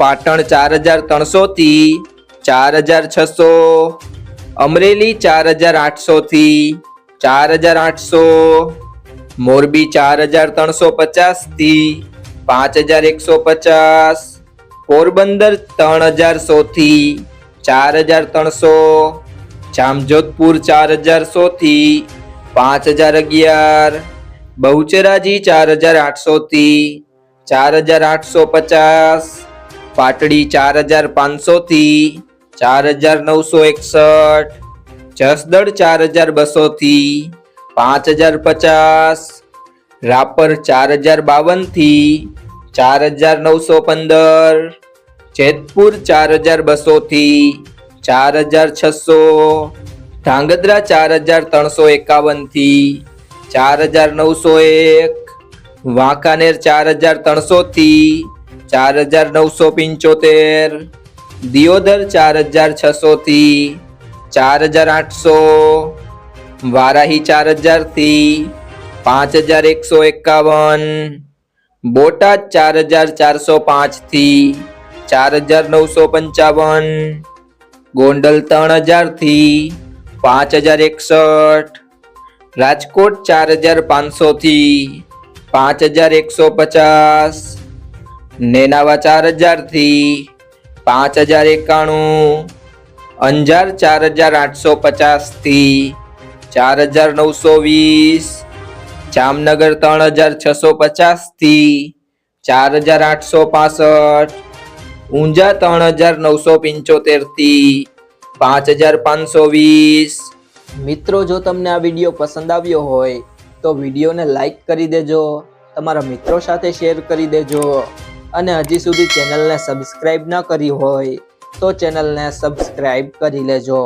પાટણ ચાર હજાર ત્રણસોથી ચાર હજાર છસો. અમરેલી ચાર હજાર આઠસોથી ચાર હજાર આઠસો. મોરબી ચાર હજાર ત્રણસો પચાસથી પાંચ હજાર એકસો પચાસ. પોરબંદર ત્રણ હજાર સોથી ચાર હજાર ત્રણસો. જામજોધપુર ચાર હજાર સોથી પાંચ હજાર અગિયાર. બહુચરાજી ચાર હજાર આઠસોથી ચાર હજાર આઠસો પચાસ. પાટડી ચાર હજાર પાંચસોથી ચાર હજાર નવસો એકસઠ જસદળ ચાર હજાર બસોથી પાંચ હજાર પચાસ રાપર ચાર હજાર બાવનથી ચાર હજાર નવસો પંદર જેતપુર ચાર હજાર બસોથી ચાર હજાર છસો ધાંગધ્રા ચાર હજાર ત્રણસો એકાવનથી ચાર હજાર નવસો એક વાંકાનેર ચાર હજાર ત્રણસોથી ચાર હજાર નવસો પંચોતેર, દિયોદર ચાર હજાર છસોથી ચાર હજાર આઠસો, વારાહી ચાર હજારથી પાંચ હજાર એકસો એકાવન, બોટાદ ચાર હજાર ચારસો પાંચથી ચાર હજાર નવસો પંચાવન, ગોંડલ ત્રણ હજારથી પાંચ હજાર એકસઠ, રાજકોટ ચાર હજાર પાંચસોથી પાંચ હજાર એકસો પચાસ નેનાવા ચાર હજારથી પાંચ હજાર એકાણું, અંજાર ચાર હજાર આઠસો પચાસથી ચાર હજાર નવસો વીસ, જામનગર ત્રણ હજાર છસો પચાસથી ચાર હજાર આઠસો પાસઠ, ઊંઝા ત્રણ હજાર નવસો પંચોતેરથી પાંચ હજાર પાંચસો વીસ. મિત્રો, જો તમને આ વીડિયો પસંદ આવ્યો હોય, તો વિડીયોને લાઈક કરી દેજો, તમારા મિત્રો સાથે શેર કરી દેજો. અને હજી સુધી ચેનલને સબસ્ક્રાઈબ ન કરી હોય તો ચેનલને સબસ્ક્રાઈબ કરી લેજો.